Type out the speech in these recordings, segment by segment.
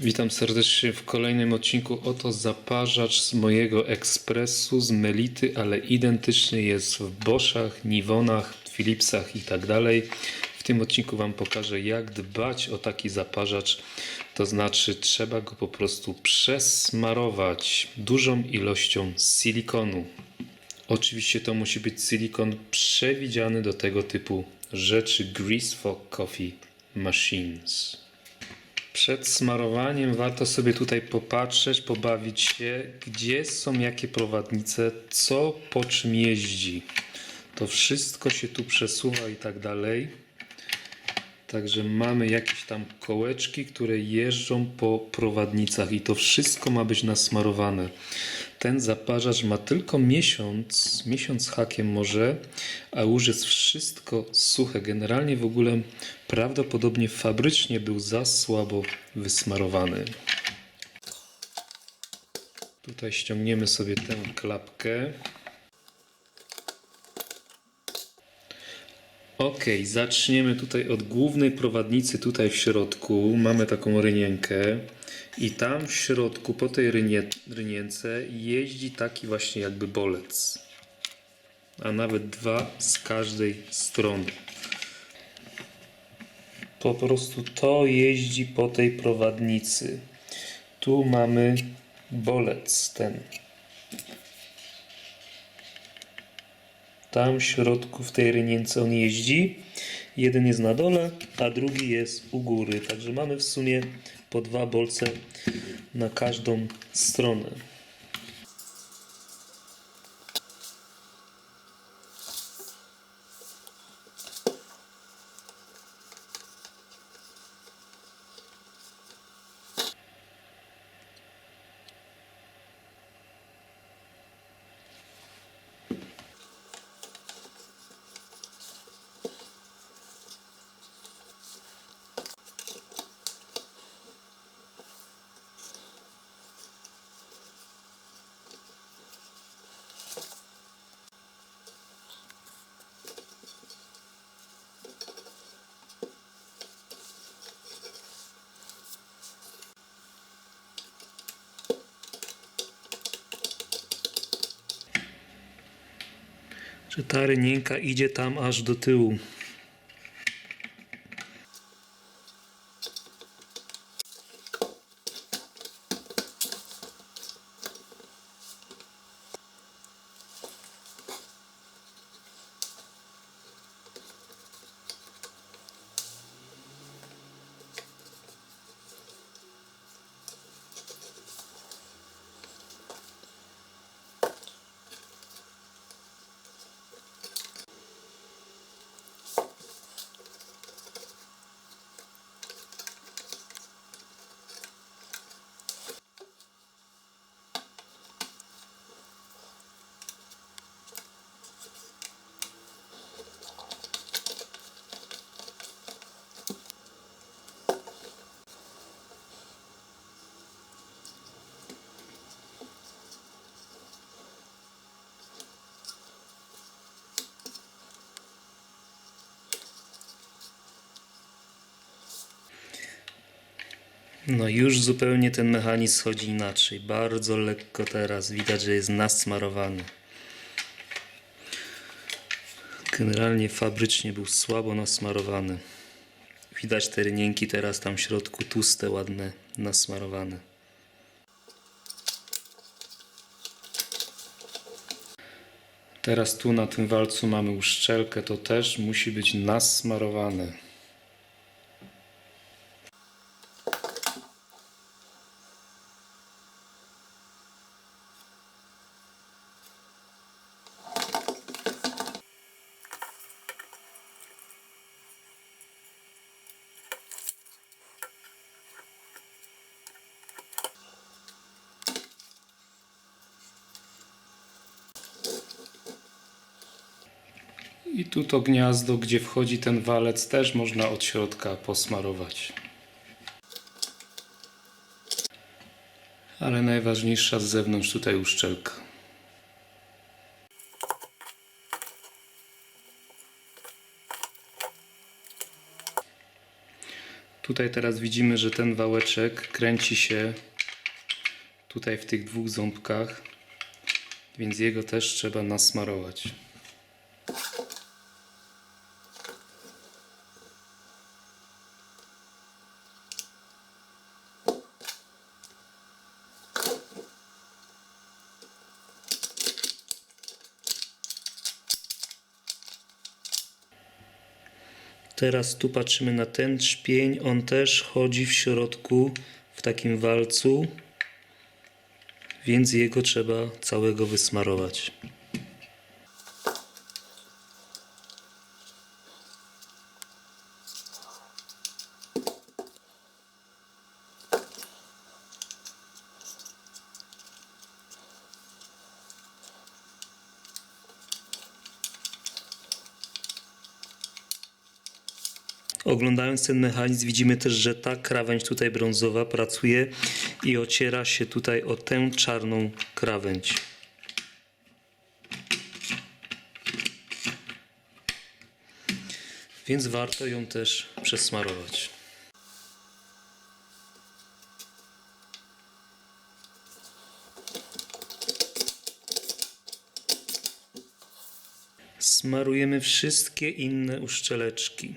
Witam serdecznie w kolejnym odcinku. Oto zaparzacz z mojego ekspresu z Melity, ale identyczny jest w Boschach, Nivonach, Philipsach i tak. W tym odcinku Wam pokażę, jak dbać o taki zaparzacz. To znaczy, trzeba go po prostu przesmarować dużą ilością silikonu. Oczywiście to musi być silikon przewidziany do tego typu rzeczy Grease for Coffee Machines. Przed smarowaniem warto sobie tutaj popatrzeć, pobawić się, gdzie są jakie prowadnice, co po czym jeździ. To wszystko się tu przesuwa i tak dalej. Także mamy jakieś tam kołeczki, które jeżdżą po prowadnicach i to wszystko ma być nasmarowane. Ten zaparzacz ma tylko miesiąc, miesiąc hakiem może, a już jest wszystko suche. Generalnie w ogóle prawdopodobnie fabrycznie był za słabo wysmarowany. Tutaj ściągniemy sobie tę klapkę. Ok, zaczniemy tutaj od głównej prowadnicy tutaj w środku. Mamy taką rynienkę i tam w środku po tej rynie, rynience jeździ taki właśnie jakby bolec. A nawet dwa z każdej strony. Po prostu to jeździ po tej prowadnicy. Tu mamy bolec ten. Tam w środku w tej rynience on jeździ. Jeden jest na dole, a drugi jest u góry. Także mamy w sumie po dwa bolce na każdą stronę. Że ta rynienka idzie tam aż do tyłu. No już zupełnie ten mechanizm chodzi inaczej. Bardzo lekko teraz. Widać, że jest nasmarowany. Generalnie fabrycznie był słabo nasmarowany. Widać te rynienki teraz tam w środku tłuste, ładne, nasmarowane. Teraz tu na tym walcu mamy uszczelkę, to też musi być nasmarowane. I tu to gniazdo, gdzie wchodzi ten walec, też można od środka posmarować. Ale najważniejsza z zewnątrz tutaj uszczelka. Tutaj teraz widzimy, że ten wałeczek kręci się tutaj w tych dwóch ząbkach, więc jego też trzeba nasmarować. Teraz tu patrzymy na ten trzpień. On też chodzi w środku w takim walcu, więc jego trzeba całego wysmarować. Oglądając ten mechanizm widzimy też, że ta krawędź tutaj brązowa pracuje i ociera się tutaj o tę czarną krawędź. Więc warto ją też przesmarować. Smarujemy wszystkie inne uszczeleczki.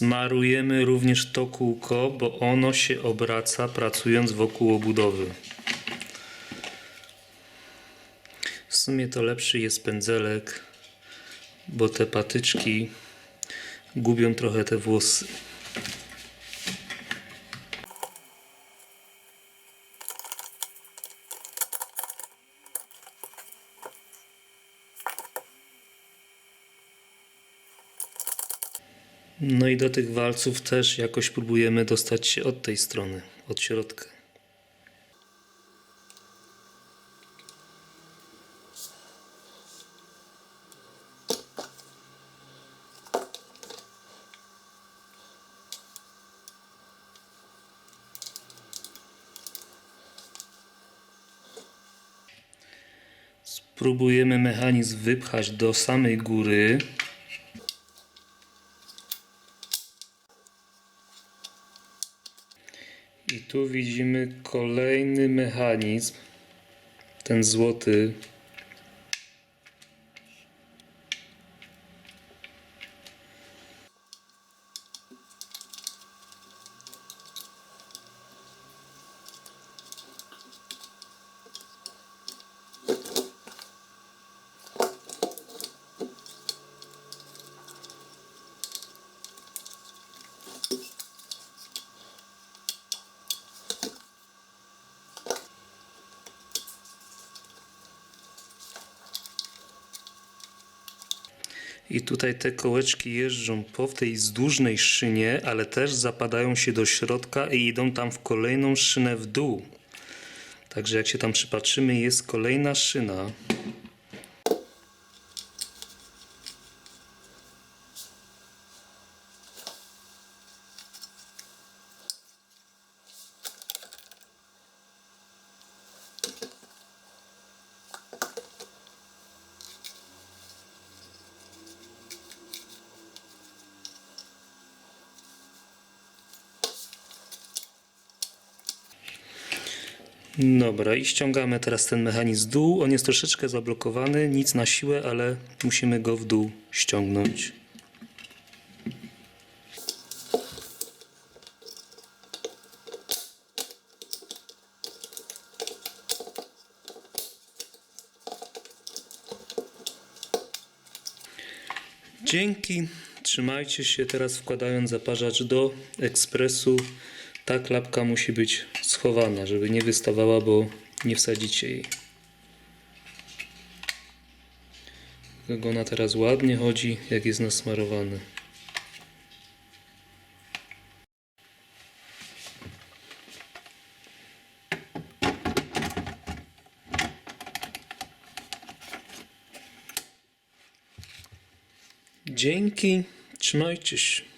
Smarujemy również to kółko, bo ono się obraca pracując wokół obudowy. W sumie to lepszy jest pędzelek, bo te patyczki gubią trochę te włosy. No i do tych walców też jakoś próbujemy dostać się od tej strony, od środka. Spróbujemy mechanizm wypchać do samej góry. I tu widzimy kolejny mechanizm. Ten złoty. I tutaj te kołeczki jeżdżą po tej wzdłużnej szynie, ale też zapadają się do środka i idą tam w kolejną szynę w dół. Także jak się tam przypatrzymy, jest kolejna szyna. Dobra, i ściągamy teraz ten mechanizm w dół. On jest troszeczkę zablokowany, nic na siłę, ale musimy go w dół ściągnąć. Dzięki. Trzymajcie się teraz wkładając zaparzacz do ekspresu. Ta klapka musi być schowana, żeby nie wystawała, bo nie wsadzicie jej. Jak ona teraz ładnie chodzi, jak jest nasmarowany. Dzięki. Trzymajcie się.